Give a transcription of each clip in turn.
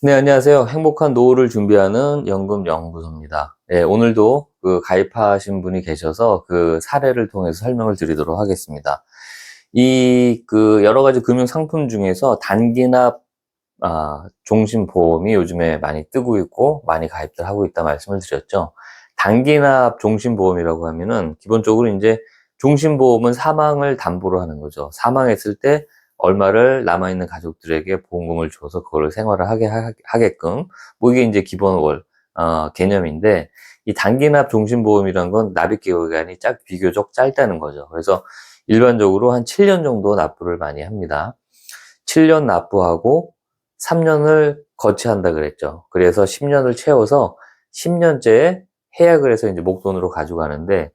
네, 안녕하세요. 행복한 노후를 준비하는 연금연구소입니다. 예, 오늘도 그 가입하신 분이 계셔서 그 사례를 통해서 설명을 드리도록 하겠습니다. 이 그 여러 가지 금융 상품 중에서 단기납 아, 종신보험이 요즘에 많이 뜨고 있고 많이 가입들 하고 있다 말씀을 드렸죠. 단기납 종신보험이라고 하면은 기본적으로 이제 종신보험은 사망을 담보로 하는 거죠. 사망했을 때 얼마를 남아있는 가족들에게 보험금을 줘서 그거를 생활을 하게 하게끔 뭐 이게 이제 기본 월 어, 개념인데 이 단기납 종신보험이란 건 납입 기간이 짝 비교적 짧다는 거죠. 그래서 일반적으로 한 7년 정도 납부를 많이 합니다. 7년 납부하고 3년을 거치한다 그랬죠. 그래서 10년을 채워서 10년째에 해약을 해서 이제 목돈으로 가져가는데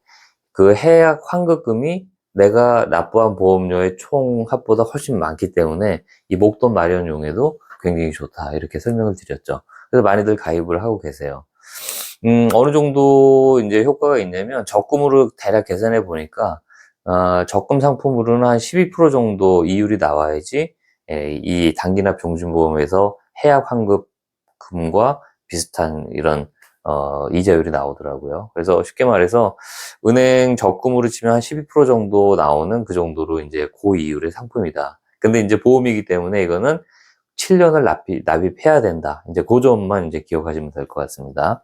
그 해약 환급금이 내가 납부한 보험료의 총 합보다 훨씬 많기 때문에 이 목돈 마련용에도 굉장히 좋다 이렇게 설명을 드렸죠. 그래서 많이들 가입을 하고 계세요. 음, 어느 정도 이제 효과가 있냐면 적금으로 대략 계산해 보니까 어, 적금 상품으로는 한 12% 정도 이율이 나와야지 예, 이 단기납 종신보험에서 해약 환급금과 비슷한 이런 어, 이자율이 나오더라고요. 그래서 쉽게 말해서 은행 적금으로 치면 한 12% 정도 나오는 그 정도로 이제 고이율의 상품이다. 근데 이제 보험이기 때문에 이거는 7년을 납입, 납입해야 된다. 이제 그 점만 이제 기억하시면 될 것 같습니다.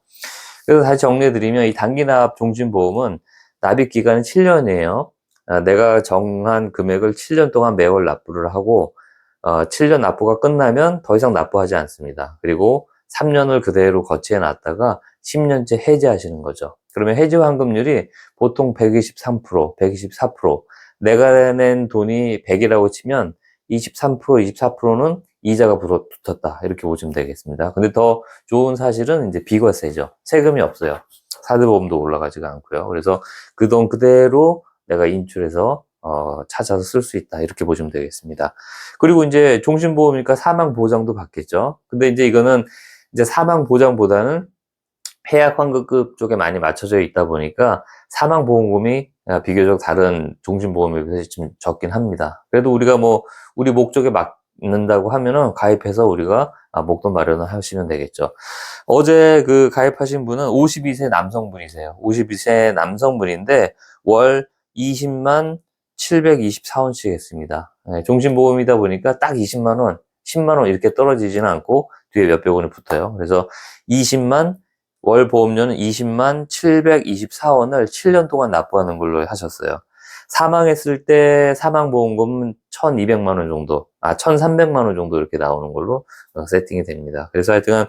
그래서 다시 정리해드리면 이 단기납 종신보험은 납입 기간은 7년이에요. 아, 내가 정한 금액을 7년 동안 매월 납부를 하고 어, 7년 납부가 끝나면 더 이상 납부하지 않습니다. 그리고 3년을 그대로 거치해 놨다가 10년째 해지하시는 거죠. 그러면 해지 환급률이 보통 123%, 124%. 내가 낸 돈이 100이라고 치면 23%, 24%는 이자가 붙었다. 이렇게 보시면 되겠습니다. 근데 더 좋은 사실은 이제 비과세죠. 세금이 없어요. 사대보험도 올라가지가 않고요. 그래서 그 돈 그대로 내가 인출해서 어, 찾아서 쓸 수 있다. 이렇게 보시면 되겠습니다. 그리고 이제 종신보험이니까 사망보장도 받겠죠. 근데 이제 이거는 이제 사망보장보다는 해약 환급급 쪽에 많이 맞춰져 있다 보니까 사망 보험금이 비교적 다른 종신보험에 비해서 좀 적긴 합니다. 그래도 우리가 뭐 우리 목적에 맞는다고 하면은 가입해서 우리가 아, 목돈 마련을 하시면 되겠죠. 어제 그 가입하신 분은 52세 남성분이세요. 52세 남성분인데 월 20만 724원씩 했습니다. 네, 종신보험이다 보니까 딱 20만 원, 10만 원 이렇게 떨어지지는 않고 뒤에 몇백 원이 붙어요. 그래서 20만 월 보험료는 20만 724원을 7년 동안 납부하는 걸로 하셨어요. 사망했을 때 사망보험금은 1200만 원 정도, 아, 1300만 원 정도 이렇게 나오는 걸로 어, 세팅이 됩니다. 그래서 하여튼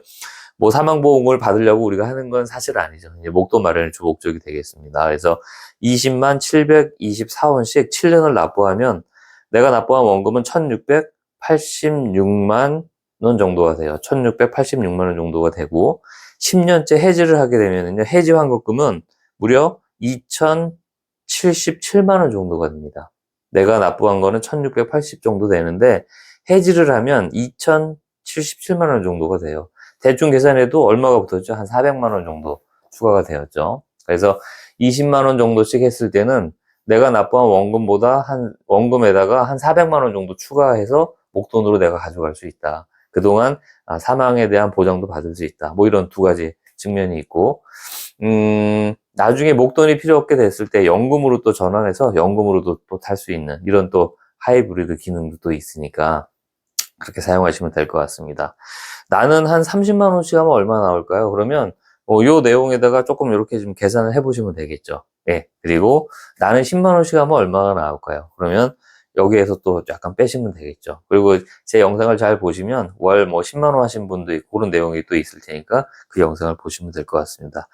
뭐 사망보험을 받으려고 우리가 하는 건 사실 아니죠. 이제 목돈 마련이 주 목적이 되겠습니다. 그래서 20만 724원씩 7년을 납부하면 내가 납부한 원금은 1686만 원 정도가 돼요. 1686만 원 정도가 되고 10년째 해지를 하게 되면요. 해지 환급금은 무려 2,077만 원 정도가 됩니다. 내가 납부한 거는 1,680 정도 되는데 해지를 하면 2,077만 원 정도가 돼요. 대충 계산해도 얼마가 붙었죠? 한 400만 원 정도 추가가 되었죠. 그래서 20만 원 정도씩 했을 때는 내가 납부한 원금보다 한 원금에다가 한 400만 원 정도 추가해서 목돈으로 내가 가져갈 수 있다. 그동안 아, 사망에 대한 보장도 받을 수 있다. 뭐 이런 두 가지 측면이 있고, 음, 나중에 목돈이 필요 없게 됐을 때 연금으로 또 전환해서 연금으로도 또 탈 수 있는 이런 또 하이브리드 기능도 또 있으니까 그렇게 사용하시면 될 것 같습니다. 나는 한 30만 원씩 하면 얼마 나올까요? 그러면 뭐요 내용에다가 조금 이렇게 좀 계산을 해보시면 되겠죠. 예. 그리고 나는 10만 원씩 하면 얼마가 나올까요? 그러면 여기에서 또 약간 빼시면 되겠죠. 그리고 제 영상을 잘 보시면 월 뭐 10만 원 하신 분도 있고 그런 내용이 또 있을 테니까 그 영상을 보시면 될 것 같습니다.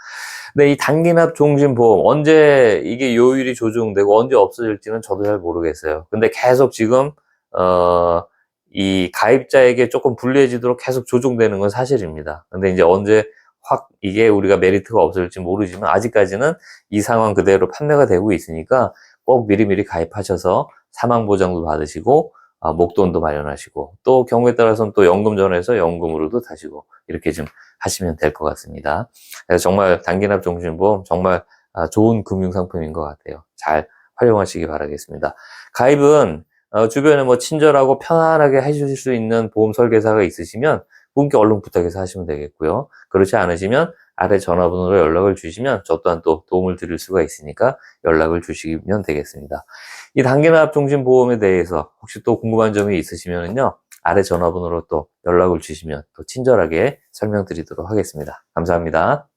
근데 이 단기납 종신보험 언제 이게 요율이 조정되고 언제 없어질지는 저도 잘 모르겠어요. 근데 계속 지금 어, 이 가입자에게 조금 불리해지도록 계속 조정되는 건 사실입니다. 근데 이제 언제 확 이게 우리가 메리트가 없을지 모르지만 아직까지는 이 상황 그대로 판매가 되고 있으니까 꼭 미리미리 가입하셔서 사망보장도 받으시고 아, 목돈도 마련하시고 또 경우에 따라서는 또 연금 전에서 연금으로도 타시고 이렇게 좀 하시면 될 것 같습니다. 그래서 정말 단기납 종신보험 정말 아, 좋은 금융상품인 것 같아요. 잘 활용하시기 바라겠습니다. 가입은 어, 주변에 뭐 친절하고 편안하게 해주실 수 있는 보험 설계사가 있으시면 그분께 얼른 부탁해서 하시면 되겠고요. 그렇지 않으시면 아래 전화번호로 연락을 주시면 저 또한 또 도움을 드릴 수가 있으니까 연락을 주시면 되겠습니다. 이 단기납 종신 보험에 대해서 혹시 또 궁금한 점이 있으시면요. 아래 전화번호로 또 연락을 주시면 또 친절하게 설명드리도록 하겠습니다. 감사합니다.